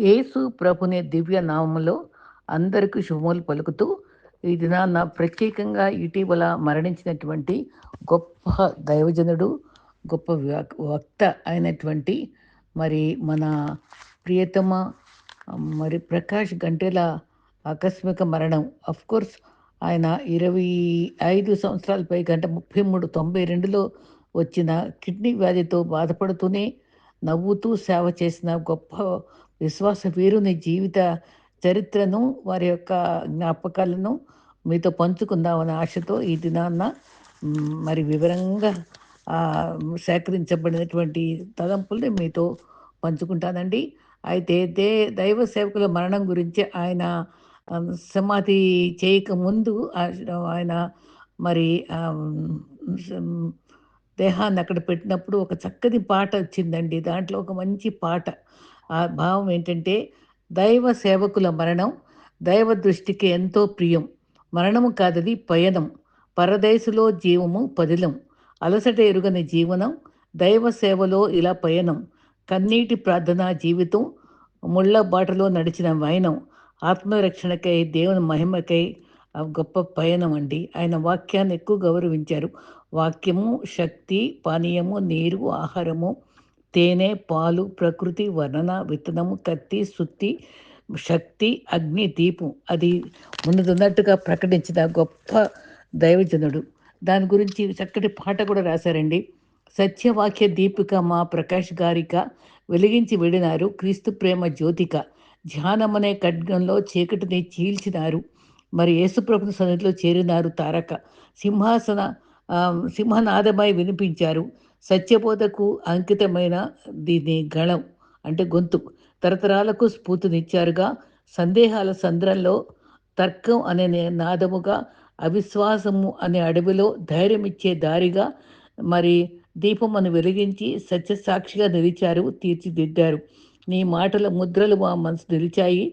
యేసు ప్రభుని దివ్య నామంలో అందరికీ శుభములు పలుకుతూ ఈ నా ప్రత్యేకంగా ఇటీవల మరణించినటువంటి గొప్ప దైవజనుడు గొప్ప వక్త అయినటువంటి మరి మన ప్రియతమ మరి ప్రకాష్ గంటెల ఆకస్మిక మరణం. అఫ్ కోర్స్ ఆయన ఇరవై ఐదు సంవత్సరాల పై గంట ముప్పై మూడు తొంభై రెండులో వచ్చిన కిడ్నీ వ్యాధితో బాధపడుతూనే నవ్వుతూ సేవ చేసిన గొప్ప విశ్వాస వీరుని జీవిత చరిత్రను వారి యొక్క జ్ఞాపకాలను మీతో పంచుకుందామనే ఆశతో ఈ దినాన్న మరి వివరంగా సేకరించబడినటువంటి తలంపుల్ని మీతో పంచుకుంటానండి. అయితే దే దైవ సేవకుల మరణం గురించి ఆయన సమాధి చేయక ముందు ఆ- ఆయన మరి దేహాన్ని అక్కడ పెట్టినప్పుడు ఒక చక్కని పాట వచ్చిందండి. దాంట్లో ఒక మంచి పాట. ఆ భావం ఏంటంటే దైవ సేవకుల మరణం దైవ దృష్టికి ఎంతో ప్రియం. మరణము కాదది పయనం. పరదేశులో జీవము పదిలం. అలసట ఎరుగని జీవనం దైవ సేవలో ఇలా పయనం. కన్నీటి ప్రార్థన జీవితం ముళ్ళ బాటలో నడిచిన వైనం. ఆత్మరక్షణకై దేవుని మహిమకై గొప్ప పయనం అండి. ఆయన వాక్యాన్ని ఎక్కువ గౌరవించారు. వాక్యము శక్తి పానీయము నీరు ఆహారము తేనె పాలు ప్రకృతి వర్ణన విత్తనము కత్తి సుత్తి శక్తి అగ్ని దీపం. అది ఉన్నట్టుగా ప్రకటించిన గొప్ప దైవజనుడు. దాని గురించి చక్కటి పాట కూడా రాశారండి. సత్యవాక్య దీపిక మా ప్రకాష్ గారిక వెలిగించి విడినారు క్రీస్తు ప్రేమ జ్యోతిక. ధ్యానమనే ఖడ్గంలో చీకటిని చీల్చినారు. మరి యేసుప్రభు సన్నిధిలో చేరినారు తారక. సింహాసన సింహనాదమై వినిపించారు. సత్యబోధకు అంకితమైన దీని గళం అంటే గొంతు. తరతరాలకు స్ఫూర్తినిచ్చారుగా. సందేహాల సంద్రంలో తర్కం అనే నాదముగా అవిశ్వాసము అనే అడవిలో ధైర్యమిచ్చే దారిగా మరి దీపమును వెలిగించి సత్యసాక్షిగా నిలిచారు తీర్చిదిద్దారు. నీ మాటల ముద్రలు మా మనసు నిలిచాయి.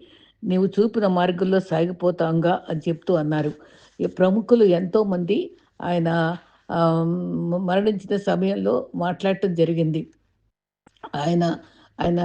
నీవు చూపిన మార్గంలో సాగిపోతాంగా అని చెప్తూ అన్నారు. ఈ ప్రముఖులు ఎంతోమంది ఆయన మరణించిన సమయంలో మాట్లాడటం జరిగింది. ఆయన ఆయన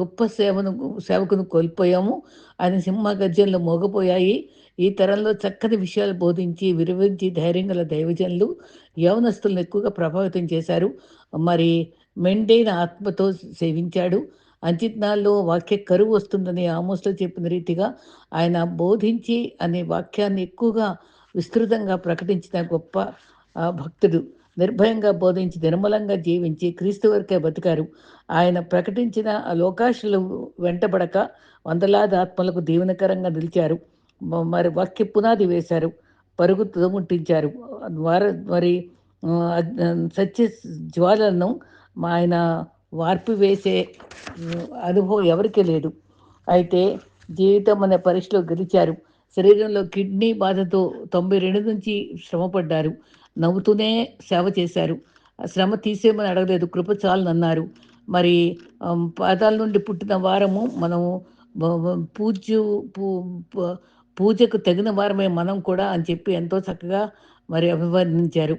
గొప్ప సేవను సేవకును కోల్పోయాము. ఆయన సింహ గర్జనలు మోగపోయాయి. ఈ తరంలో చక్కని విషయాలు బోధించి విరవించి ధైర్యం గల దైవజనులు యవనస్తులను ఎక్కువగా ప్రభావితం చేశారు. మరి మెండైన ఆత్మతో సేవించాడు. అంచిత్నాల్లో వాక్య కరువు వస్తుందని ఆమోస్లో చెప్పిన రీతిగా ఆయన బోధించి అనే వాక్యాన్ని ఎక్కువగా విస్తృతంగా ప్రకటించిన గొప్ప ఆ, భక్తుడు నిర్భయంగా బోధించి నిర్మలంగా జీవించి క్రీస్తు వరకే బతికారు. ఆయన ప్రకటించిన లోకాశులు వెంటబడక వందలాది ఆత్మలకు దీవెనకరంగా నిలిచారు. మరి వాక్య పునాది వేశారు. పరుగు తుదముట్టించారు వార మరి సత్య జ్వాలను ఆయన వార్పు వేసే అనుభవం ఎవరికీ లేదు. అయితే జీవితం అనే పరీక్షలో గెలిచారు. శరీరంలో కిడ్నీ బాధతో తొంభై రెండు నుంచి శ్రమపడ్డారు. నవ్వుతూనే సేవ చేశారు. శ్రమ తీసేయమని అడగలేదు. కృప చాలనన్నారు మరి పాదాల నుండి పుట్టిన వారము మనము పూజ పూజ్యు పూ- పూజకు తగిన వారమే మనం కూడా అని చెప్పి ఎంతో చక్కగా మరి అభివర్ణించారు.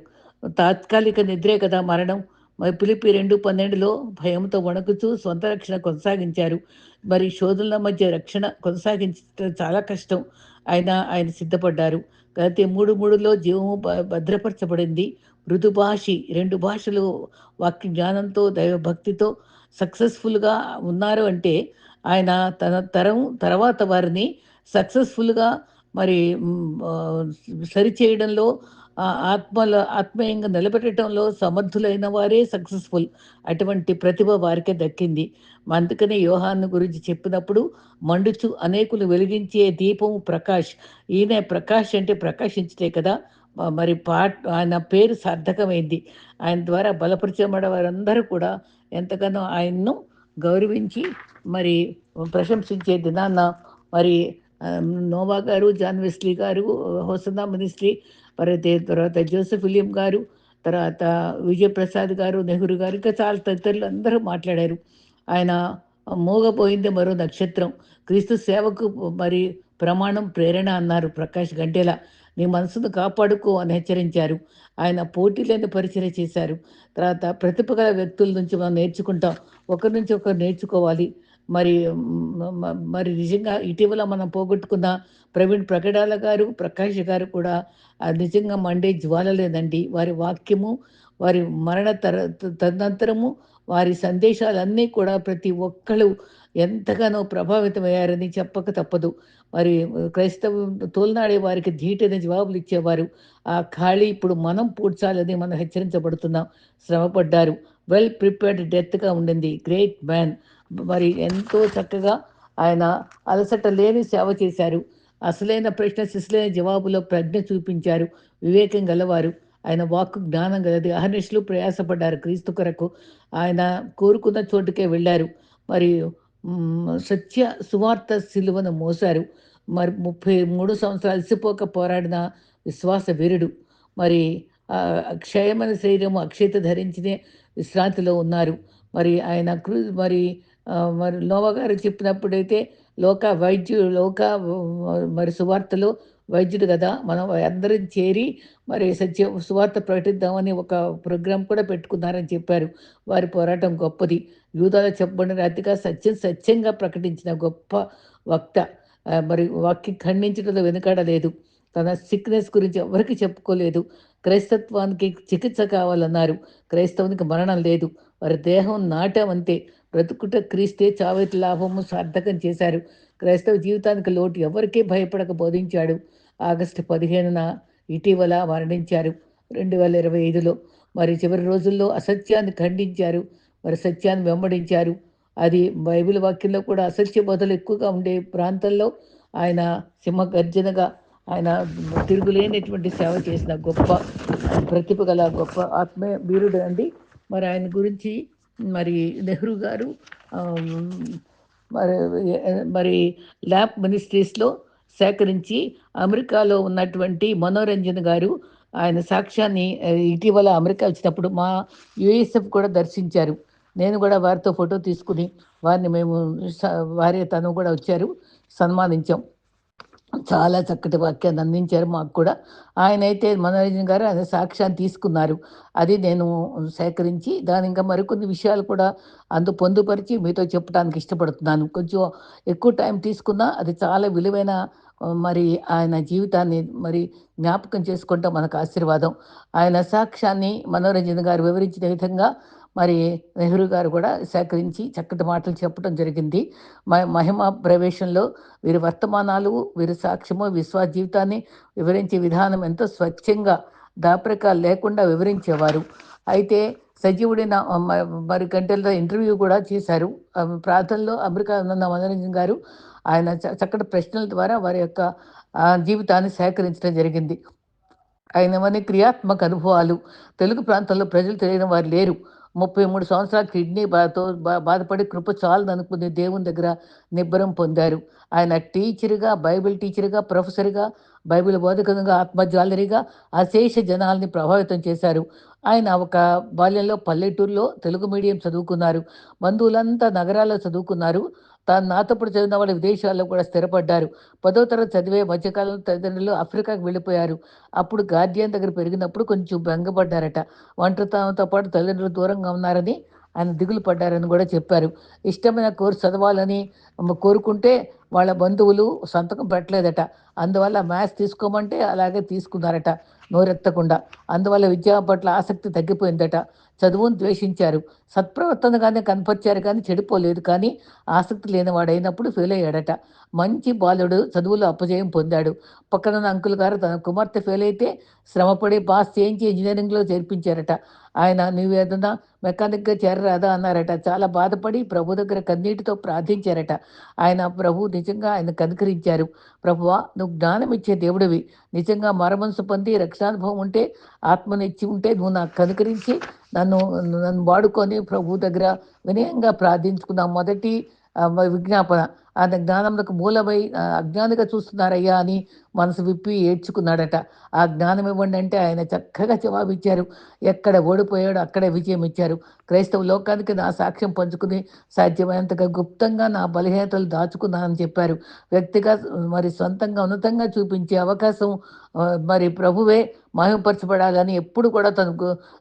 తాత్కాలిక నిద్రే కదా మరణం. మరి పిలిపి రెండు పన్నెండులో భయంతో వణకుతూ సొంత రక్షణ కొనసాగించారు. మరి శోధనల మధ్య రక్షణ కొనసాగించడం చాలా కష్టం. అయినా ఆయన సిద్ధపడ్డారు. గత మూడు మూడులో జీవము భ- భద్రపరచబడింది. మృదుభాషి రెండు భాషలు వాక్య జ్ఞానంతో దైవభక్తితో సక్సెస్ఫుల్గా ఉన్నారు అంటే ఆయన తన తరం తర్వాత వారిని సక్సెస్ఫుల్గా మరి సరిచేయడంలో ఆ, ఆత్మల ఆత్మీయంగా నిలబెట్టడంలో సమర్థులైన వారే సక్సెస్ఫుల్ అటువంటి ప్రతిభ వారికే దక్కింది. అందుకనే యోహాను గురించి చెప్పినప్పుడు మండుచు అనేకులు వెలిగించే దీపం ప్రకాష్. ఈయన ప్రకాష్ అంటే ప్రకాశించటే కదా. మరి పాట ఆయన పేరు సార్థకమైంది. ఆయన ద్వారా బలపరచబడే వారందరూ కూడా ఎంతగానో ఆయన్ను గౌరవించి మరి ప్రశంసించే దినాన్న మరి నోవా గారు జాన్ వెస్లీ గారు హోసనా మినిస్ట్రీ మరి తర్వాత జోసెఫ్ విలియం గారు తర్వాత విజయప్రసాద్ గారు నెహ్రూ గారు ఇంకా చాలా తదితరులు అందరూ మాట్లాడారు. ఆయన మోగపోయింది మరో నక్షత్రం. క్రీస్తు సేవకు మరి ప్రమాణం ప్రేరణ అన్నారు ప్రకాష్ గంటెల. నీ మనసును కాపాడుకో అని హెచ్చరించారు. ఆయన పోటీ లేని పరిచయం చేశారు. తర్వాత ప్రతిభ గల వ్యక్తుల నుంచి మనం నేర్చుకుంటాం. ఒకరి నుంచి ఒకరు నేర్చుకోవాలి. మరి మరి నిజంగా ఇటీవల మనం పోగొట్టుకున్న ప్రవీణ్ ప్రకటాల గారు ప్రకాష్ గారు కూడా నిజంగా మండే జ్వాల లేదండి వారి వాక్యము వారి మరణ తర తదనంతరము వారి సందేశాలన్నీ కూడా ప్రతి ఒక్కళ్ళు ఎంతగానో ప్రభావితమయ్యారని చెప్పక తప్పదు. మరి క్రైస్తవ తోలనాడే వారికి ధీటైన జవాబులు ఇచ్చేవారు. ఆ ఖాళీ ఇప్పుడు మనం పూడ్చాలని మనం హెచ్చరించబడుతున్నాం. శ్రమపడ్డారు. వెల్ ప్రిపేర్డ్ డెత్గా ఉండింది. Great man. మరి ఎంతో చక్కగా ఆయన అలసట లేని సేవ చేశారు. అసలైన ప్రశ్న శిశులైన జవాబులో ప్రజ్ఞ చూపించారు. వివేకం గలవారు. ఆయన వాక్కు జ్ఞానం గలది. అహర్నిశలు ప్రయాసపడ్డారు. క్రీస్తు కొరకు ఆయన కోరుకున్న చోటుకే వెళ్ళారు. మరి సత్య సువార్త సిలువను మోశారు. మరి ముప్పై మూడు సంవత్సరాలు అలసిపోక పోరాడిన విశ్వాస వీరుడు. మరి క్షయమైన శరీరం అక్షయత ధరించిన విశ్రాంతిలో ఉన్నారు. మరి ఆయన కృ మరి మరి నోవా గారు చెప్పినప్పుడైతే లోక వైద్యు లోక మరి సువార్తలో వైద్యుడు కదా మనం అందరం చేరి మరి సత్య సువార్త ప్రకటిద్దామని ఒక ప్రోగ్రాం కూడా పెట్టుకున్నారని చెప్పారు. వారి పోరాటం గొప్పది. యూదాలో చెప్పబడిన అతిగా సత్యం సత్యంగా ప్రకటించిన గొప్ప వక్త. మరి వాక్యం ఖండించడంలో వెనుకాడలేదు. తన సిక్నెస్ గురించి ఎవరికి చెప్పుకోలేదు. క్రైస్తత్వానికి చికిత్స కావాలన్నారు. క్రైస్తవునికి మరణం లేదు. వారి దేహం నాటమంతే బ్రతుకుట క్రీస్తే చావేటి లాభము సార్థకం చేశారు. క్రైస్తవ జీవితానికి లోటు ఎవరికీ భయపడక బోధించాడు. ఆగస్టు పదిహేనున ఇటీవల మరణించారు. రెండు వేల ఇరవై ఐదులో మరి చివరి రోజుల్లో అసత్యాన్ని ఖండించారు. మరి సత్యాన్ని వెంబడించారు. అది బైబిల్ వాక్యంలో కూడా అసత్య బోధలు ఎక్కువగా ఉండే ప్రాంతంలో ఆయన సింహ గర్జనగా ఆయన తిరుగులేనటువంటి సేవ చేసిన గొప్ప ప్రతిభ గల గొప్ప ఆత్మీయ వీరుడు అండి మరి ఆయన గురించి మరి నెహ్రూ గారు మరి మరి ల్యాబ్ మినిస్ట్రీస్లో సేకరించి అమెరికాలో ఉన్నటువంటి మనోరంజన్ గారు ఆయన సాక్ష్యాన్ని ఇటీవల అమెరికా వచ్చినప్పుడు మా యుఎస్ఎఫ్ కూడా దర్శించారు. నేను కూడా వారితో ఫోటో తీసుకుని వారిని మేము స- వారి తను కూడా వచ్చారు సన్మానించాం. చాలా చక్కటి వాక్యాన్ని అందించారు మాకు కూడా. ఆయన అయితే మనోరంజన్ గారు ఆయన సాక్ష్యాన్ని తీసుకున్నారు. అది నేను సేకరించి దాని ఇంకా మరికొన్ని విషయాలు కూడా అందు పొందుపరిచి మీతో చెప్పడానికి ఇష్టపడుతున్నాను. కొంచెం ఎక్కువ టైం తీసుకున్నా అది చాలా విలువైన మరి ఆయన జీవితాన్ని మరి జ్ఞాపకం చేసుకుంటాం మనకు ఆశీర్వాదం. ఆయన సాక్ష్యాన్ని మనోరంజన్ గారు వివరించిన విధంగా మరి నెహ్రూ గారు కూడా సేకరించి చక్కటి మాటలు చెప్పడం జరిగింది. మ- మహిమ ప్రవేశంలో వీరి వర్తమానాలు వీరి సాక్ష్యము విశ్వాస జీవితాన్ని వివరించే విధానం ఎంతో స్వచ్ఛంగా దాపరికాలు లేకుండా వివరించేవారు. అయితే సజీవుడైన మరి గంటల ఇంటర్వ్యూ కూడా చేశారు. ప్రార్థనలో ప్రాంతంలో అమెరికా ఉన్న మనోరంజన్ గారు ఆయన చ- చక్కటి ప్రశ్నల ద్వారా వారి యొక్క జీవితాన్ని సేకరించడం జరిగింది. ఆయనవన్నీ క్రియాత్మక అనుభవాలు. తెలుగు ప్రాంతంలో ప్రజలు తెలియని వారు లేరు. ముప్పై మూడు సంవత్సరాల కిడ్నీ బాధతో బా- బాధపడి కృప చాలు దేవుని దగ్గర నిబ్బరం పొందారు. ఆయన టీచర్గా బైబిల్ టీచర్గా ప్రొఫెసర్గా బైబిల్ బోధకంగా ఆత్మజ్వాలరిగా అశేష జనాల్ని ప్రభావితం చేశారు. ఆయన ఒక బాల్యంలో పల్లెటూరులో తెలుగు మీడియం చదువుకున్నారు. బంధువులంతా నగరాల్లో చదువుకున్నారు. తాను నాతోప్పుడు చదివిన వాళ్ళు విదేశాల్లో కూడా స్థిరపడ్డారు. పదో తరగతి చదివే మధ్యకాలంలో తల్లిదండ్రులు ఆఫ్రికాకు వెళ్ళిపోయారు. అప్పుడు గార్డియన్ దగ్గర పెరిగినప్పుడు కొంచెం భంగపడ్డారట ఒంటరితనంతో పాటు తల్లిదండ్రులు దూరంగా ఉన్నారని ఆయన దిగులు పడ్డారని కూడా చెప్పారు. ఇష్టమైన కోర్సు చదవాలని కోరుకుంటే వాళ్ళ బంధువులు సంతకం పెట్టలేదట. అందువల్ల మ్యాథ్స్ తీసుకోమంటే అలాగే తీసుకున్నారట నోరెత్తకుండా. అందువల్ల విద్య పట్ల ఆసక్తి తగ్గిపోయిందట. చదువును ద్వేషించారు. సత్ప్రవర్తనగానే కనపరిచారు కానీ చెడిపోలేదు. కానీ ఆసక్తి లేనివాడైనప్పుడు ఫెయిల్ అయ్యాడట. మంచి బాలుడు చదువులో అపజయం పొందాడు. పక్కన అంకుల్ గారు తన కుమార్తె ఫెయిల్ అయితే శ్రమపడి పాస్ చేయించి ఇంజనీరింగ్లో చేర్పించారట. ఆయన నివేదన మెకానిక్గా చేరరాదా? అన్నారట. చాలా బాధపడి ప్రభు దగ్గర కన్నీటితో ప్రార్థించారట. ఆయన ప్రభు నిజంగా ఆయన కనుకరించారు. ప్రభువా నువ్వు జ్ఞానం ఇచ్చే దేవుడివి. నిజంగా మరమనసు పొంది రక్షణానుభవం ఉంటే ఆత్మనిచ్చి ఉంటే నువ్వు నాకు కనుకరించి నన్ను నన్ను వాడుకొని ప్రభు దగ్గర వినయంగా ప్రార్థించుకున్న మొదటి విజ్ఞాపన. ఆ జ్ఞానములకు మూలమై అజ్ఞానిగా చూస్తున్నారయ్యా అని మనసు విప్పి ఏడ్చుకున్నాడట. ఆ జ్ఞానం ఇవ్వండి అంటే ఆయన చక్కగా జవాబిచ్చారు. ఎక్కడ ఓడిపోయాడో అక్కడే విజయం ఇచ్చారు క్రైస్తవ లోకానికి నా సాక్ష్యం పంచుకుని సాధ్యమైనంతగా గుప్తంగా నా బలహీనతలు దాచుకున్నానని చెప్పారు. వ్యక్తిగా మరి సొంతంగా ఉన్నతంగా చూపించే అవకాశం మరి ప్రభువే మహిమపరచబడాలని ఎప్పుడు కూడా తన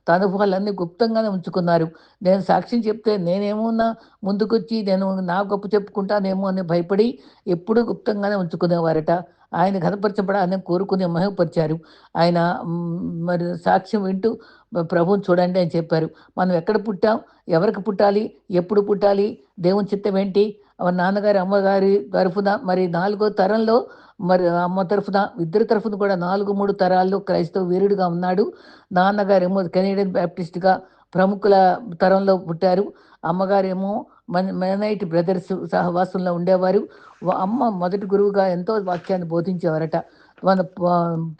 తన అనుభవాలన్నీ గుప్తంగానే ఉంచుకున్నారు. నేను సాక్ష్యం చెప్తే నేనేమన్నా ముందుకొచ్చి నేను నా గొప్ప చెప్పుకుంటానేమో అని భయపడి ఎప్పుడు గుప్తంగానే ఉంచుకునేవారట. ఆయన ఘనపరచబడాలని కోరుకుని మహిమపరిచారు. ఆయన మరి సాక్ష్యం వింటూ ప్రభువుని చూడండి అని చెప్పారు. మనం ఎక్కడ పుట్టాం? ఎవరికి పుట్టాలి? ఎప్పుడు పుట్టాలి? దేవుని చిత్తం ఏంటి? నాన్నగారి అమ్మగారి తరఫున మరి నాలుగో తరంలో మరి అమ్మ తరఫున ఇద్దరి తరఫున కూడా నాలుగు మూడు తరాల్లో క్రైస్తవ వీరుడిగా ఉన్నాడు. నాన్నగారేమో కెనేడియన్ బ్యాప్టిస్ట్గా ప్రముఖుల తరంలో పుట్టారు. అమ్మగారేమో మన మెనైట్ బ్రదర్స్ సహవాసంలో ఉండేవారు. అమ్మ మొదటి గురువుగా ఎంతో వాక్యాన్ని బోధించేవారట. మన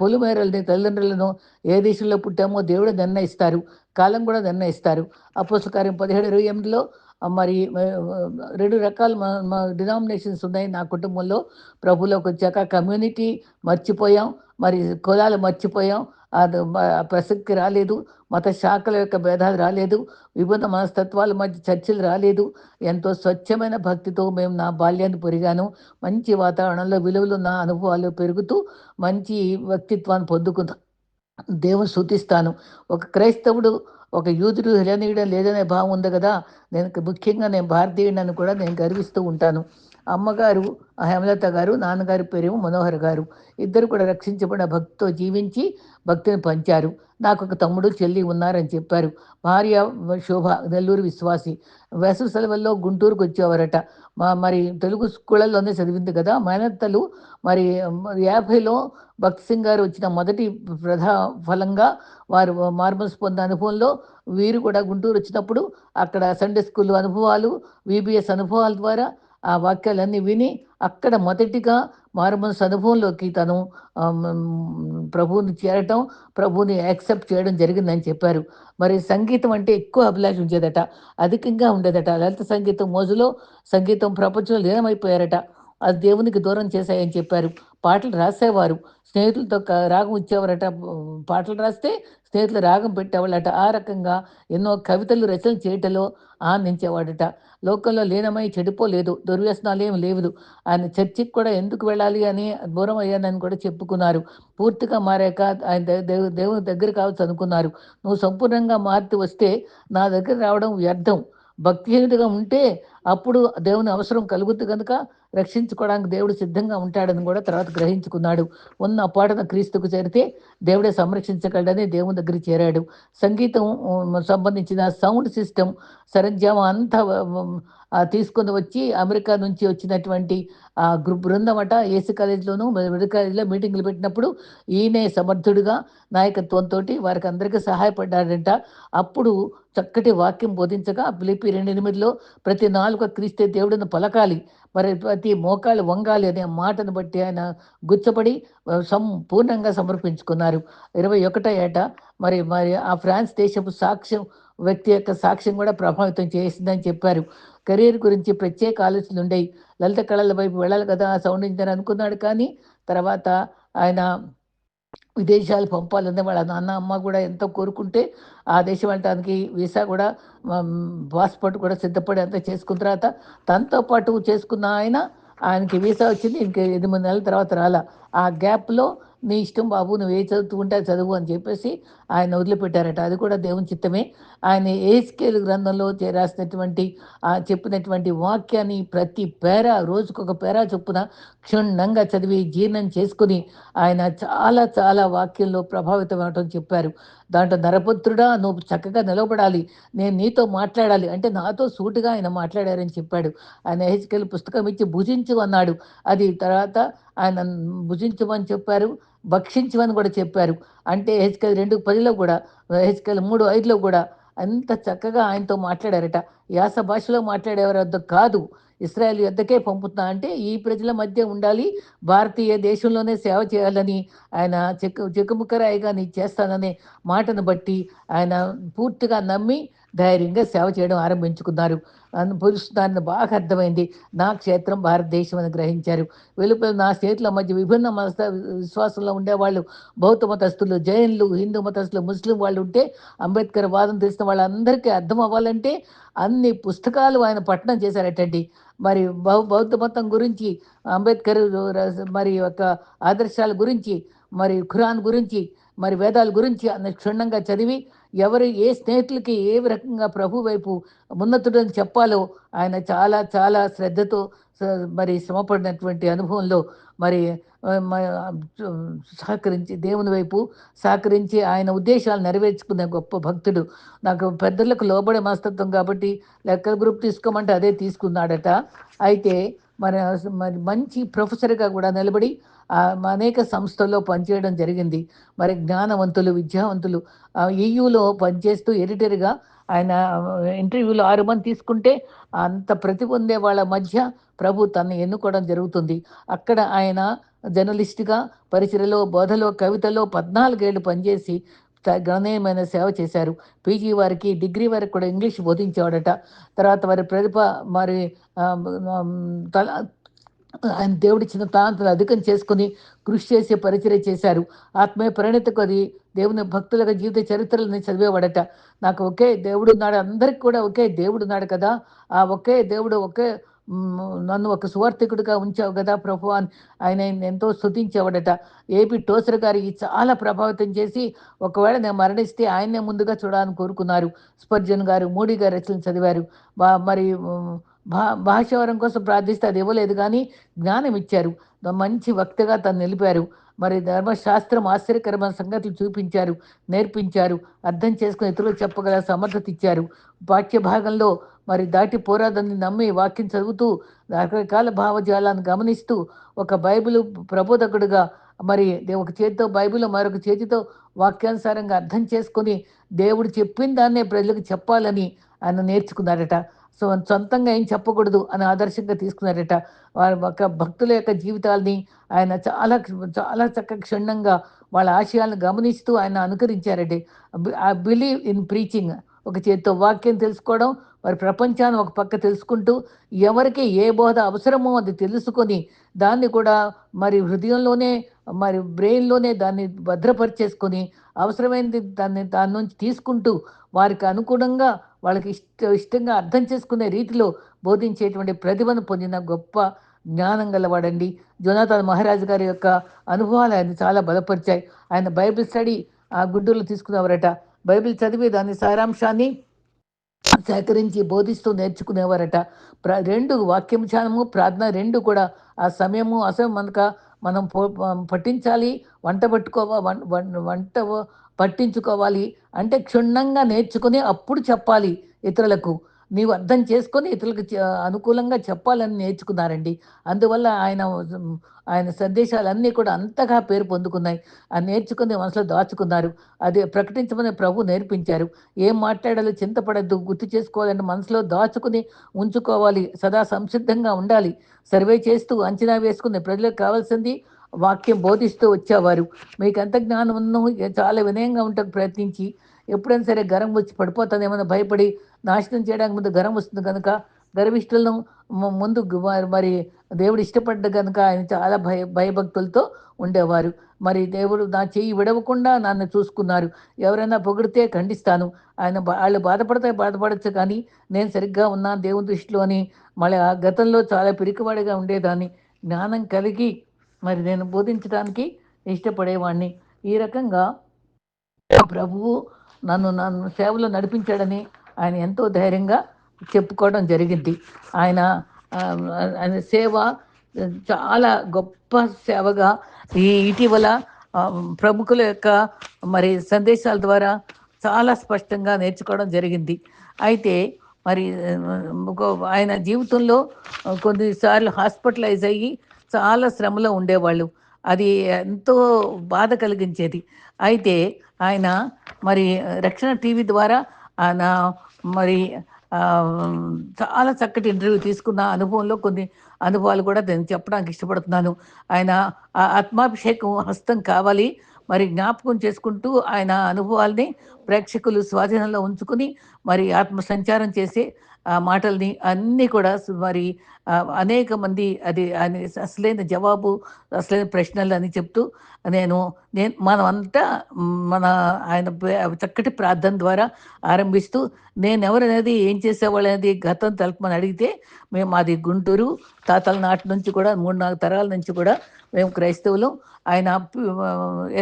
పొలిమేరల్ని తల్లిదండ్రులను ఏ దేశంలో పుట్టామో దేవుడు నిర్ణయిస్తారు. కాలం కూడా నిర్ణయిస్తారు. అపోసకార్యం పదిహేడు ఇరవై ఎనిమిదిలో మరి రెండు రకాల డినామినేషన్స్ ఉన్నాయి నా కుటుంబంలో. ప్రభులోకి వచ్చాక కమ్యూనిటీ మర్చిపోయాం. మరి కులాలు మర్చిపోయాం. అది ప్రసక్తి రాలేదు. మత శాఖల యొక్క భేదాలు రాలేదు. విభిన్న మనస్తత్వాల మధ్య చర్చలు రాలేదు. ఎంతో స్వచ్ఛమైన భక్తితో మేము నా బాల్యాన్ని పెరిగాను. మంచి వాతావరణంలో విలువలు నా అనుభవాలు పెరుగుతూ మంచి వ్యక్తిత్వాన్ని పొందుకున్నాను దేవుని సూచిస్తాను ఒక క్రైస్తవుడు ఒక యూదుడు హెలనీయడం లేదనే భావం ఉంది కదా? నేను ముఖ్యంగా నేను భారతీయుడని కూడా నేను గర్విస్తూ ఉంటాను. అమ్మగారు హేమలత గారు నాన్నగారి పేరేమో మనోహర్ గారు. ఇద్దరు కూడా రక్షించబడిన భక్తితో జీవించి భక్తిని పంచారు. నాకు ఒక తమ్ముడు చెల్లి ఉన్నారని చెప్పారు. భార్య శోభ నెల్లూరు విశ్వాసి. వేసవి సెలవుల్లో గుంటూరుకు వచ్చేవారట. మా మరి తెలుగు స్కూళ్ళల్లోనే చదివింది కదా. మేనత్తలు మరి యాభైలో భక్తి సింగ్ గారు వచ్చిన మొదటి ప్రధా ఫలంగా వారు మార్మల్స్ పొందిన అనుభవంలో వీరు కూడా గుంటూరు వచ్చినప్పుడు అక్కడ సండే స్కూల్ అనుభవాలు విబిఎస్ అనుభవాల ద్వారా ఆ వాక్యాలన్నీ విని అక్కడ మొదటిగా మారుమనసు అనుభవంలోకి తను ప్రభువుని చేరటం ప్రభువుని యాక్సెప్ట్ చేయడం జరిగిందని చెప్పారు. మరి సంగీతం అంటే ఎక్కువ అభిలాష ఉంచేదట అధికంగా ఉండేదట. లలిత సంగీతం మోజులో సంగీతం ప్రపంచంలో లీనమైపోయారట. అది దేవునికి దూరం చేశాయని చెప్పారు. పాటలు రాసేవారు. స్నేహితులతో రాగం ఇచ్చేవారట. పాటలు రాస్తే స్నేహితులు రాగం పెట్టేవాళ్ళట. ఆ రకంగా ఎన్నో కవితలు రచనలు చేయటంలో ఆనందించేవాడట. లోకంలో లీనమై చెడిపోలేదు దుర్వ్యసనాలేం లేవు ఆయన చర్చికి కూడా ఎందుకు వెళ్ళాలి అని దూరం అయ్యానని కూడా చెప్పుకున్నారు. పూర్తిగా మారాక ఆయన దేవుని దగ్గర కావచ్చు అనుకున్నారు. నువ్వు సంపూర్ణంగా మారుతూ వస్తే నా దగ్గర రావడం వ్యర్థం. భక్తిహీనుడిగా ఉంటే అప్పుడు దేవుని అవసరం కలుగుతుంది కనుక రక్షించుకోవడానికి దేవుడు సిద్ధంగా ఉంటాడని కూడా తర్వాత గ్రహించుకున్నాడు. ఉన్న పాటన క్రీస్తుకు చేరితే దేవుడే సంరక్షించగలడని దేవుని దగ్గర చేరాడు. సంగీతం సంబంధించిన సౌండ్ సిస్టమ్ సరంజామం అంతా తీసుకొని వచ్చి అమెరికా నుంచి వచ్చినటువంటి ఆ గ్రూప్ బృందం అట ఏసీ కాలేజీలోను మెడికల్ కాలేజీలో మీటింగ్లు పెట్టినప్పుడు ఈయనే సమర్థుడిగా నాయకత్వంతో వారికి అందరికీ సహాయపడ్డాడంట. అప్పుడు చక్కటి వాక్యం బోధించగా పిలిపి రెండు ఎనిమిదిలో ప్రతి నాలుగు క్రీస్తే దేవుడిని పలకాలి. మరి ప్రతి మోకాలు వంగాలి అనే మాటను బట్టి ఆయన గుచ్చపడి సంపూర్ణంగా సమర్పించుకున్నారు. ఇరవై ఒకటో ఏట మరి మరి ఆ ఫ్రాన్స్ దేశపు సాక్ష్యం వ్యక్తి యొక్క సాక్ష్యం కూడా ప్రభావితం చేసిందని చెప్పారు. కెరీర్ గురించి ప్రత్యేక ఆలోచనలు ఉండేవి లలిత కళల వైపు వెళ్ళాలి కదా సౌండ్ అనుకున్నాడు కానీ తర్వాత ఆయన విదేశాలు పంపాలని వాళ్ళ నాన్న అమ్మ కూడా ఎంతో కోరుకుంటే ఆ దేశం వెళ్ళటానికి వీసా కూడా పాస్పోర్ట్ కూడా సిద్ధపడి అంతా చేసుకున్న తర్వాత తనతో పాటు చేసుకున్న ఆయన ఆయనకి వీసా వచ్చింది ఇంక ఎనిమిది నెలల తర్వాత రాలా. ఆ గ్యాప్లో నీ ఇష్టం బాబు నువ్వు ఏ చదువుతుంటే చదువు అని చెప్పేసి ఆయన వదిలిపెట్టారట. అది కూడా దేవుని చిత్తమే. ఆయన ఏ గ్రంథంలో రాసినటువంటి చెప్పినటువంటి వాక్యాన్ని ప్రతి పేర రోజుకొక పేరా చొప్పున క్షుణ్ణంగా చదివి జీర్ణం చేసుకుని ఆయన చాలా చాలా వాక్యంలో ప్రభావితం అవటం చెప్పారు. దాంట్లో నరపుత్రుడా నువ్వు చక్కగా నిలబడాలి. నేను నీతో మాట్లాడాలి. అంటే నాతో సూటుగా ఆయన మాట్లాడారని చెప్పాడు. ఆయన హెచ్కెల్ పుస్తకం ఇచ్చి భుజించు అన్నాడు. అది తర్వాత ఆయన భుజించమని చెప్పారు. భక్షించమని కూడా చెప్పారు. అంటే హెచ్కెల్ రెండు పదిలో కూడా హెచ్కెల్ మూడు ఐదులో కూడా అంత చక్కగా ఆయనతో మాట్లాడారట. యాస భాషలో మాట్లాడేవారు కాదు. ఇస్రాయల్ వద్దకే పంపుతున్నా అంటే ఈ ప్రజల మధ్య ఉండాలి. భారతీయ దేశంలోనే సేవ చేయాలని ఆయన చెక్కు చెక్కుముక్కరాయిగా నీ చేస్తాననే మాటను బట్టి ఆయన పూర్తిగా నమ్మి ధైర్యంగా సేవ చేయడం ఆరంభించుకున్నారు. పురుషుదాన్ని బాగా అర్థమైంది. నా క్షేత్రం భారతదేశం అని గ్రహించారు. వెలుపల నా స్నేహితుల మధ్య విభిన్న మత విశ్వాసంలో ఉండేవాళ్ళు బౌద్ధ మతస్థులు జైన్లు హిందూ మతస్థులు ముస్లిం వాళ్ళు ఉంటే అంబేద్కర్ వాదం తెలిసిన వాళ్ళందరికీ అర్థం అవ్వాలంటే అన్ని పుస్తకాలు ఆయన పట్టణం చేశారటండి. మరి బౌ బౌద్ధ మతం గురించి అంబేద్కర్ మరి యొక్క ఆదర్శాల గురించి మరి ఖురాన్ గురించి మరి వేదాల గురించి అన్న క్షుణ్ణంగా చదివి ఎవరు ఏ స్నేహితులకి ఏ రకంగా ప్రభు వైపు ఉన్నతుడని చెప్పాలో ఆయన చాలా చాలా శ్రద్ధతో మరి శ్రమపడినటువంటి అనుభవంలో మరి సహకరించి దేవుని వైపు సహకరించి ఆయన ఉద్దేశాలు నెరవేర్చుకునే గొప్ప భక్తుడు. నాకు పెద్దలకు లోబడే మనస్తత్వం కాబట్టి లెక్కల గ్రూప్ తీసుకోమంటే అదే తీసుకున్నాడట. అయితే మరి మరి మంచి ప్రొఫెసర్గా కూడా నిలబడి అనేక సంస్థల్లో పనిచేయడం జరిగింది. మరి జ్ఞానవంతులు విద్యావంతులు ఈయూలో పనిచేస్తూ ఎడిటర్గా ఆయన ఇంటర్వ్యూలో ఆరు మంది తీసుకుంటే అంత ప్రతి పొందే వాళ్ళ మధ్య ప్రభు తను ఎన్నుకోవడం జరుగుతుంది. అక్కడ ఆయన జర్నలిస్ట్గా పరిచయలో బోధలో కవితలో పద్నాలుగేళ్ళు పనిచేసి త- గణనీయమైన సేవ చేశారు. పీజీ వారికి డిగ్రీ వారికి కూడా ఇంగ్లీష్ బోధించేవాడట. తర్వాత వారి ప్రతిభ మరి తల ఆయన దేవుడిచ్చిన తాంతులు అధికం చేసుకుని కృషి చేసి పరిచయం చేశారు. ఆత్మీయ పరిణతి కొది దేవుని భక్తుల జీవిత చరిత్రలని చదివేవాడట. నాకు ఒకే దేవుడు ఉన్నాడు అందరికి కూడా ఒకే దేవుడు ఉన్నాడు కదా. ఆ ఒకే దేవుడు ఒకే నన్ను ఒక సువార్థికుడిగా ఉంచావు కదా ప్రభు అని ఆయన ఎంతో స్థుతించేవాడట ఏపీ టోసర్ గారి చాలా ప్రభావితం చేసి ఒకవేళ నేను మరణిస్తే ఆయన్నే ముందుగా చూడాలని కోరుకున్నారు. స్పర్జన్ గారు మోడీ గారు రచనలు చదివారు. బా మరి భా భాషవరం కోసం ప్రార్థిస్తే అది ఇవ్వలేదు కానీ జ్ఞానం ఇచ్చారు. మంచి వక్తగా తను నిలిపారు. మరి ధర్మశాస్త్రం ఆశ్చర్యకరమైన సంగతులు చూపించారు నేర్పించారు అర్థం చేసుకుని ఇతరులు చెప్పగల సమర్థత ఇచ్చారు. పాఠ్య భాగంలో మరి దాటి పోరాదని నమ్మి వాక్యం చదువుతూ రకరకాల భావజాలాన్ని గమనిస్తూ ఒక బైబిల్ ప్రబోధకుడుగా మరి ఒక చేతితో బైబిల్ మరొక చేతితో వాక్యానుసారంగా అర్థం చేసుకొని దేవుడు చెప్పిన దాన్నే ప్రజలకు చెప్పాలని ఆయన నేర్చుకున్నారట. సో సొంతంగా ఏం చెప్పకూడదు అని ఆదర్శంగా తీసుకున్నారట. వారి యొక్క భక్తుల యొక్క జీవితాల్ని ఆయన చాలా చాలా చక్క క్షుణ్ణంగా వాళ్ళ ఆశయాలను గమనిస్తూ ఆయన అనుకరించారండి ఆ బిలీవ్ ఇన్ ప్రీచింగ్ ఒక చేతితో వాక్యం తెలుసుకోవడం వారి ప్రపంచాన్ని ఒక పక్క తెలుసుకుంటూ ఎవరికి ఏ బోధ అవసరమో అది తెలుసుకొని దాన్ని కూడా మరి హృదయంలోనే మరి బ్రెయిన్లోనే దాన్ని భద్రపరిచేసుకొని అవసరమైనది దాన్ని దాని నుంచి తీసుకుంటూ వారికి అనుగుణంగా వాళ్ళకి ఇష్ట ఇష్టంగా అర్థం చేసుకునే రీతిలో బోధించేటువంటి ప్రతిభను పొందిన గొప్ప జ్ఞానం గలవాడండి. జోనాథన్ మహారాజ్ గారి యొక్క అనుభవాలు ఆయన చాలా బలపరిచాయి. ఆయన బైబిల్ స్టడీ ఆ గుడ్డూరులో తీసుకునేవారట. బైబిల్ చదివి దాని సారాంశాన్ని సేకరించి బోధిస్తూ నేర్చుకునేవారట. ప్ర రెండు వాక్యం ధ్యానము ప్రార్థన రెండు కూడా ఆ సమయము అసమయం మనక మనం పో- పట్టించాలి వంట పట్టుకోవా వంట పట్టించుకోవాలి. అంటే క్షుణ్ణంగా నేర్చుకుని అప్పుడు చెప్పాలి ఇతరులకు. నీవు అర్థం చేసుకొని ఇతరులకు అనుకూలంగా చెప్పాలని నేర్చుకున్నారండి. అందువల్ల ఆయన ఆయన సందేశాలన్నీ కూడా అంతగా పేరు పొందుకున్నాయి. ఆ నేర్చుకుని మనసులో దాచుకున్నారు. అది ప్రకటించమని ప్రభు నేర్పించారు. ఏం మాట్లాడాలో చింతపడద్దు గుర్తు చేసుకోవాలని మనసులో దాచుకుని ఉంచుకోవాలి. సదా సంసిద్ధంగా ఉండాలి. సర్వే చేస్తూ అంచనా వేసుకుని ప్రజలకు కావాల్సింది వాక్యం బోధిస్తూ వచ్చేవారు. మీకు ఎంత జ్ఞానం ఉన్నో చాలా వినయంగా ఉండటం ప్రయత్నించి. ఎప్పుడైనా సరే గరం వచ్చి పడిపోతుందేమో భయపడి నాశనం చేయడానికి ముందు గరం వస్తుంది కనుక గర్విష్ఠులను ముందు మరి దేవుడు ఇష్టపడ్డ కనుక ఆయన చాలా భయ భయభక్తులతో ఉండేవారు. మరి దేవుడు నా చెయ్యి విడవకుండా నన్ను చూసుకున్నారు. ఎవరైనా పొగిడితే ఖండిస్తాను. ఆయన వాళ్ళు బాధపడితే బాధపడచ్చు కానీ నేను సరిగ్గా ఉన్నాను దేవుని దృష్టిలో అని మళ్ళీ ఆ గతంలో చాలా పిరికివాడిగా ఉండేదాన్ని. జ్ఞానం కలిగి మరి నేను బోధించడానికి ఇష్టపడేవాడిని ఈ రకంగా ప్రభువు నన్ను నన్ను సేవలో నడిపించాడని ఆయన ఎంతో ధైర్యంగా చెప్పుకోవడం జరిగింది. ఆయన ఆయన సేవ చాలా గొప్ప సేవగా ఈ ఇటీవల ప్రముఖుల యొక్క మరి సందేశాల ద్వారా చాలా స్పష్టంగా నేర్చుకోవడం జరిగింది. అయితే మరి ఆయన జీవితంలో కొన్నిసార్లు హాస్పిటలైజ్ అయ్యి చాలా శ్రమలో ఉండేవాళ్ళు. అది ఎంతో బాధ కలిగించేది. అయితే ఆయన మరి రక్షణ టీవీ ద్వారా ఆయన మరి చాలా చక్కటి ఇంటర్వ్యూ తీసుకున్న అనుభవంలో కొన్ని అనుభవాలు కూడా నేను చెప్పడానికి ఇష్టపడుతున్నాను. ఆయన ఆ ఆత్మాభిషేకం హస్తం కావాలి. మరి జ్ఞాపకం చేసుకుంటూ ఆయన అనుభవాల్ని ప్రేక్షకులు స్వాధీనంలో ఉంచుకుని మరి ఆత్మ సంచారం చేసే ఆ మాటల్ని అన్నీ కూడా మరి అనేక మంది అది అసలైన జవాబు అసలైన ప్రశ్నలు అని చెప్తూ నేను నేను మనమంతా మన ఆయన చక్కటి ప్రార్థన ద్వారా ఆరంభిస్తూ నేను ఎవరనేది ఏం చేసేవాళ్ళు అనేది గతం తలపమని అడిగితే మేము మాది గుంటూరు తాతల నాటి నుంచి కూడా మూడు నాలుగు తరాల నుంచి కూడా మేము క్రైస్తవులు. ఆయన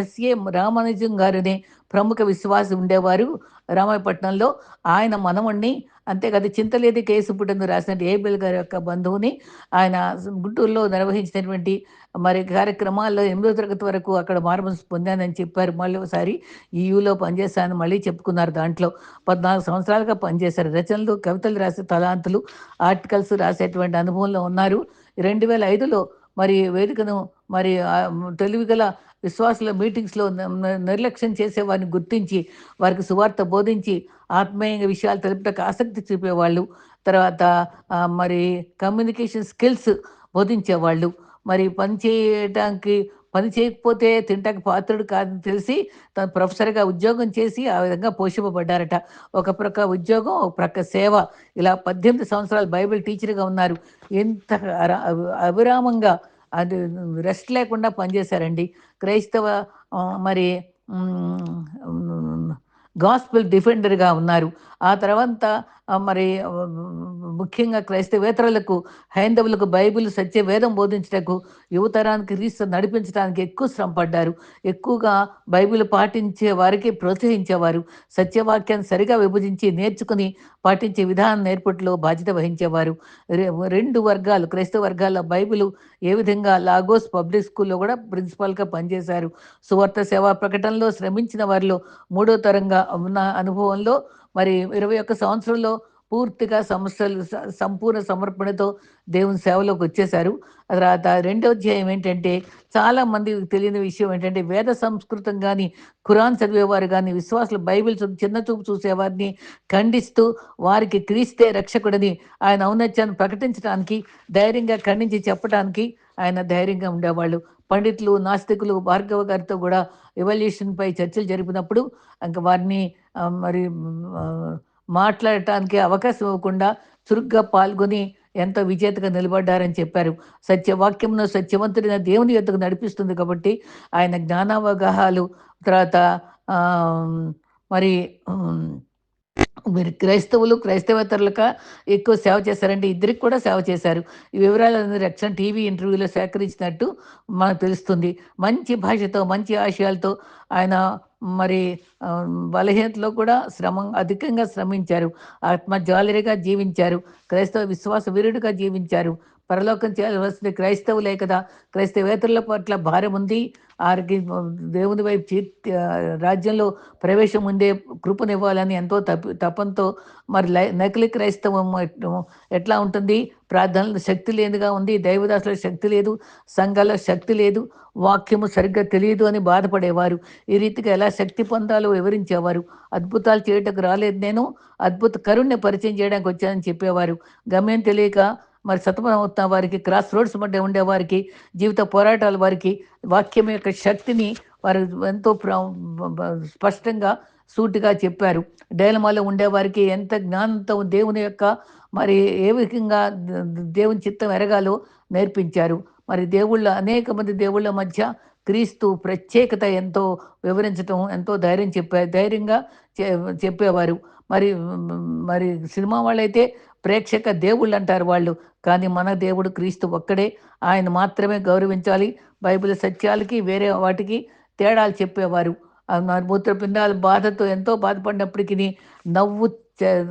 ఎస్ఏ రామానుజం గారిని ప్రముఖ విశ్వాసి ఉండేవారు రామాయపట్నంలో. ఆయన మనవణ్ణి అంతేకాదు చింతలేది కేసు పుట్టను రాసినట్టు ఏబిల్ గారి యొక్క బంధువుని ఆయన గుంటూరులో నిర్వహించినటువంటి మరి కార్యక్రమాల్లో ఎనిమిదో తరగతి వరకు అక్కడ మార్మల్స్ పొందానని చెప్పారు. మళ్ళీ ఒకసారి ఈయూలో పనిచేశాను మళ్ళీ చెప్పుకున్నారు దాంట్లో. పద్నాలుగు సంవత్సరాలుగా పనిచేశారు. రచనలు కవితలు రాసే తలాంతులు ఆర్టికల్స్ రాసేటువంటి అనుభవంలో ఉన్నారు. రెండు వేల ఐదులో మరి వేదికను మరి తెలివి తెలివిగల విశ్వాసుల మీటింగ్స్లో నిర్లక్ష్యం చేసే వారిని గుర్తించి వారికి సువార్త బోధించి ఆత్మీయ విషయాలు తెలుపుటకు ఆసక్తి చూపేవాళ్ళు తర్వాత మరి కమ్యూనికేషన్ స్కిల్స్ బోధించేవాళ్ళు. మరి పనిచేయటానికి పని చేయకపోతే తింటానికి పాత్రుడు కాదని తెలిసి తను ప్రొఫెసర్గా ఉద్యోగం చేసి ఆ విధంగా పోషింపబడ్డారట ఒక ప్రక్క ఉద్యోగం ఒక ప్రక్క సేవ ఇలా పద్దెనిమిది సంవత్సరాలు బైబిల్ టీచర్గా ఉన్నారు ఎంత అవిరామంగా అది రెస్ట్ లేకుండా పనిచేశారండి క్రైస్తవ మరి గాస్పిల్ డిఫెండర్గా ఉన్నారు ఆ తర్వాత మరి ముఖ్యంగా క్రైస్తవేతరులకు హైందవులకు బైబిల్ సత్య వేదం బోధించటకు యువతరానికి రీస్ నడిపించడానికి ఎక్కువ శ్రమ పడ్డారు ఎక్కువగా బైబిల్ పాటించే వారికి ప్రోత్సహించేవారు. సత్యవాక్యాన్ని సరిగా విభజించి నేర్చుకుని పాటించే విధానం నేర్పట్లో బాధ్యత వహించేవారు. రెండు వర్గాలు క్రైస్తవ వర్గాల బైబిల్ ఏ విధంగా లాగోస్ పబ్లిక్ స్కూల్లో కూడా ప్రిన్సిపాల్గా పనిచేశారు. సువార్త సేవా ప్రకటనలో శ్రమించిన వారిలో మూడో తరంగా ఉన్న అనుభవంలో మరి ఇరవై ఒక్క సంవత్సరంలో పూర్తిగా సమస్యలు సంపూర్ణ సమర్పణతో దేవుని సేవలోకి వచ్చేశారు. తర్వాత రెండో అధ్యాయం ఏంటంటే చాలా మందికి తెలియని విషయం ఏంటంటే వేద సంస్కృతం కానీ ఖురాన్ చదివేవారు కానీ విశ్వాసులు బైబిల్ చిన్న చూపు చూసేవారిని ఖండిస్తూ వారికి క్రీస్తే రక్షకుడని ఆయన ఔన్నత్యాన్ని ప్రకటించడానికి ధైర్యంగా ఖండించి చెప్పడానికి ఆయన ధైర్యంగా ఉండేవాళ్ళు. పండితులు నాస్తికులు భార్గవ గారితో కూడా ఎవల్యూషన్ పై చర్చలు జరిపినప్పుడు ఇంకా వారిని మరి మాట్లాడటానికి అవకాశం ఇవ్వకుండా చురుగ్గా పాల్గొని ఎంతో విజేతగా నిలబడ్డారని చెప్పారు. సత్యవాక్యంను సత్యవంతుడైన దేవుని యొద్దకు నడిపిస్తుంది కాబట్టి ఆయన జ్ఞానావగాహాలు తర్వాత మరి మీరు క్రైస్తవులు క్రైస్తవేతరులక ఎక్కువ సేవ చేశారంటే ఇద్దరికి కూడా సేవ చేశారు. ఈ వివరాలన్నీ రక్షణ టీవీ ఇంటర్వ్యూలో సేకరించినట్టు మనకు తెలుస్తుంది. మంచి భాషతో మంచి ఆశయాలతో ఆయన మరి బలహీనతలో కూడా శ్రమ అధికంగా శ్రమించారు. ఆత్మ జాలరిగా జీవించారు. క్రైస్తవ విశ్వాస వీరుడిగా జీవించారు. పరలోకం చేయాల్సింది క్రైస్తవులే కదా. క్రైస్తవేతరుల పట్ల భారం ఉంది. వారికి దేవుని వైపు చీ రాజ్యంలో ప్రవేశం ఉండే కృపనివ్వాలని ఎంతో తప్ప తపంతో మరి లై- నకిలీ క్రైస్తవం ఎట్లా ఉంటుంది? ప్రార్థనలు శక్తి లేదుగా ఉంది. దైవదాసుల శక్తి లేదు. సంఘాల శక్తి లేదు. వాక్యము సరిగ్గా తెలియదు అని బాధపడేవారు. ఈ రీతిగా ఎలా శక్తి పొందాలో వివరించేవారు. అద్భుతాలు చేయటకు రాలేదు నేను. అద్భుత కరుణ్య పరిచయం చేయడానికి వచ్చానని చెప్పేవారు. గమ్యం తెలియక మరి సతమతం అవుతున్న వారికి క్రాస్ రోడ్స్ మధ్య ఉండే వారికి జీవిత పోరాటాల వారికి వాక్యం యొక్క శక్తిని వారు ఎంతో స్పష్టంగా సూటిగా చెప్పారు. డైలమాలో ఉండేవారికి ఎంత జ్ఞానంతో దేవుని యొక్క మరి ఏ విధంగా దేవుని చిత్తం ఎరగాలో నేర్పించారు. మరి దేవుళ్ళ అనేక మంది దేవుళ్ళ మధ్య క్రీస్తు ప్రత్యేకత ఎంతో వివరించటం ఎంతో ధైర్యం చెప్పారు ధైర్యంగా చెప్పేవారు. మరి మరి సినిమా వాళ్ళైతే ప్రేక్షక దేవుళ్ళు అంటారు వాళ్ళు. కానీ మన దేవుడు క్రీస్తు ఒక్కడే. ఆయన మాత్రమే గౌరవించాలి. బైబిల్ సత్యాలకి వేరే వాటికి తేడాలు చెప్పేవారు. మూత్రపిండాలు మూత్రపిండాల బాధతో ఎంతో బాధపడినప్పటికీ నవ్వు చె-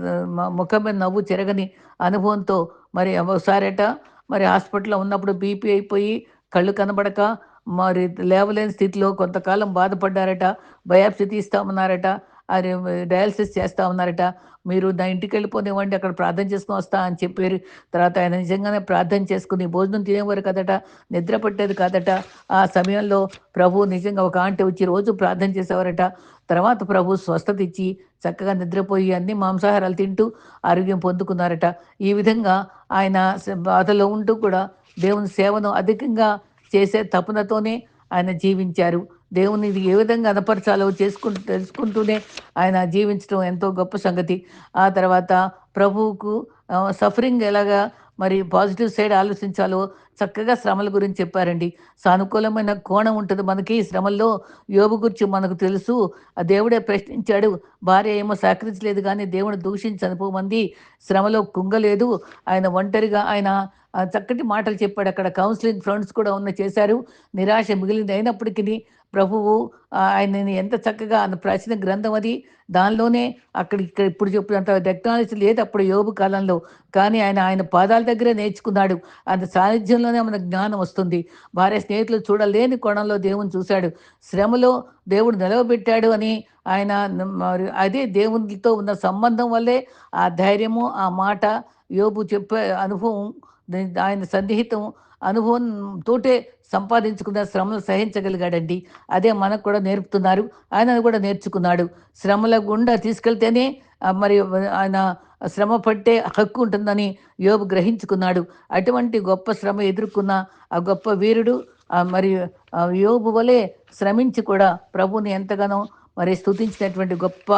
ముఖం మీద నవ్వు చెరగని అనుభవంతో మరి ఒకసారట మరి హాస్పిటల్లో ఉన్నప్పుడు బీపీ అయిపోయి కళ్ళు కనబడక మరి లేవలేని స్థితిలో కొంతకాలం బాధపడ్డారట. బయాప్సీ తీస్తామన్నారట అది డయాలసిస్ చేస్తా ఉన్నారట. మీరు నా ఇంటికి వెళ్ళిపోనివ్వండి అక్కడ ప్రార్థన చేసుకుని వస్తా అని చెప్పారు. తర్వాత ఆయన నిజంగానే ప్రార్థన చేసుకుని భోజనం తినేవారు కదట నిద్ర పట్టేది కాదట. ఆ సమయంలో ప్రభు నిజంగా ఒక ఆంటీ వచ్చి రోజు ప్రార్థన చేసేవారట. తర్వాత ప్రభు స్వస్థత ఇచ్చి చక్కగా నిద్రపోయి అన్ని మాంసాహారాలు తింటూ ఆరోగ్యం పొందుకున్నారట. ఈ విధంగా ఆయన బాధలో ఉంటూ కూడా దేవుని సేవను అధికంగా చేసే తపనతోనే ఆయన జీవించారు. దేవుని ఏ విధంగా అనపరచాలో చేసుకుంటూ తెలుసుకుంటూనే ఆయన జీవించడం ఎంతో గొప్ప సంగతి. ఆ తర్వాత ప్రభువుకు సఫరింగ్ ఎలాగా మరి పాజిటివ్ సైడ్ ఆలోచించాలో చక్కగా శ్రమల గురించి చెప్పారండి. సానుకూలమైన కోణం ఉంటుంది మనకి. శ్రమల్లో యోగు గురించి మనకు తెలుసు. ఆ దేవుడే ప్రశ్నించాడు భార్య ఏమో సహకరించలేదు కానీ దేవుడు దూషించి చనిపోమంది శ్రమలో కుంగలేదు. ఆయన ఒంటరిగా ఆయన చక్కటి మాటలు చెప్పాడు. అక్కడ కౌన్సిలింగ్ ఫ్రెండ్స్ కూడా ఉన్న చేశారు. నిరాశ మిగిలింది అయినప్పటికీ ప్రభువు ఆయనని ఎంత చక్కగా ప్రాచీన గ్రంథం అది. దానిలోనే అక్కడ ఇక్కడ ఇప్పుడు చెప్పినంత టెక్నాలజీ లేదు అప్పుడు యోగు కాలంలో. కానీ ఆయన ఆయన పాదాల దగ్గరే నేర్చుకున్నాడు. ఆయన సాన్నిధ్యంలోనే మన జ్ఞానం వస్తుంది. భార్య స్నేహితులు చూడలేని కోణంలో దేవుని చూశాడు. శ్రమలో దేవుడు నిలవబెట్టాడు అని ఆయన అదే దేవునితో ఉన్న సంబంధం వల్లే ఆ ధైర్యము ఆ మాట యోబు చెప్పే అనుభవం ఆయన సన్నిహితం అనుభవం తోటే సంపాదించుకున్న శ్రమలు సహించగలిగాడండి. అదే మనకు కూడా నేర్పుతున్నారు. ఆయన కూడా నేర్చుకున్నాడు. శ్రమల గుండా తీసుకెళ్తేనే మరి ఆయన శ్రమ పట్టే హక్కు ఉంటుందని యోబు గ్రహించుకున్నాడు. అటువంటి గొప్ప శ్రమ ఎదుర్కొన్న ఆ గొప్ప వీరుడు మరి యోబు వలె శ్రమించి కూడా ప్రభుని ఎంతగానో మరి స్థుతించినటువంటి గొప్ప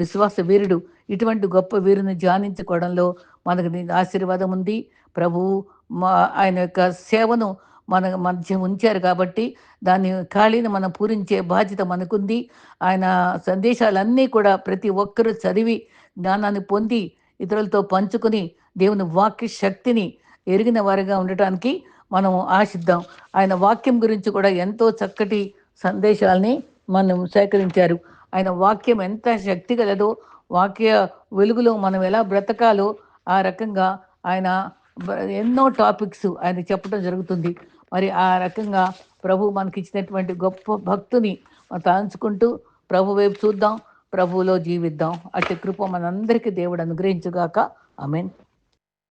విశ్వాస వీరుడు. ఇటువంటి గొప్ప వీరుని ధ్యానించుకోవడంలో మనకు ఆశీర్వాదం ఉంది. ప్రభువు మా ఆయన యొక్క సేవను మన మధ్య ఉంచారు కాబట్టి దాన్ని ఖాళీని మనం పూరించే బాధ్యత మనకుంది. ఆయన సందేశాలన్నీ కూడా ప్రతి ఒక్కరూ చదివి జ్ఞానాన్ని పొంది ఇతరులతో పంచుకుని దేవుని వాక్య శక్తిని ఎరిగిన వారిగా ఉండటానికి మనం ఆశిద్దాం. ఆయన వాక్యం గురించి కూడా ఎంతో చక్కటి సందేశాలని మనం సేకరించారు. ఆయన వాక్యం ఎంత శక్తి కలదో వాక్య వెలుగులో మనం ఎలా బ్రతకాలో ఆ రకంగా ఆయన ఎన్నో టాపిక్స్ ఆయన చెప్పడం జరుగుతుంది. మరి ఆ రకంగా ప్రభు మనకి ఇచ్చినటువంటి గొప్ప భక్తుని తాంచుకుంటూ ప్రభు వైపు చూద్దాం ప్రభువులో జీవిద్దాం. అట్టి కృప మనందరికీ దేవుడు అనుగ్రహించుగాక. I mean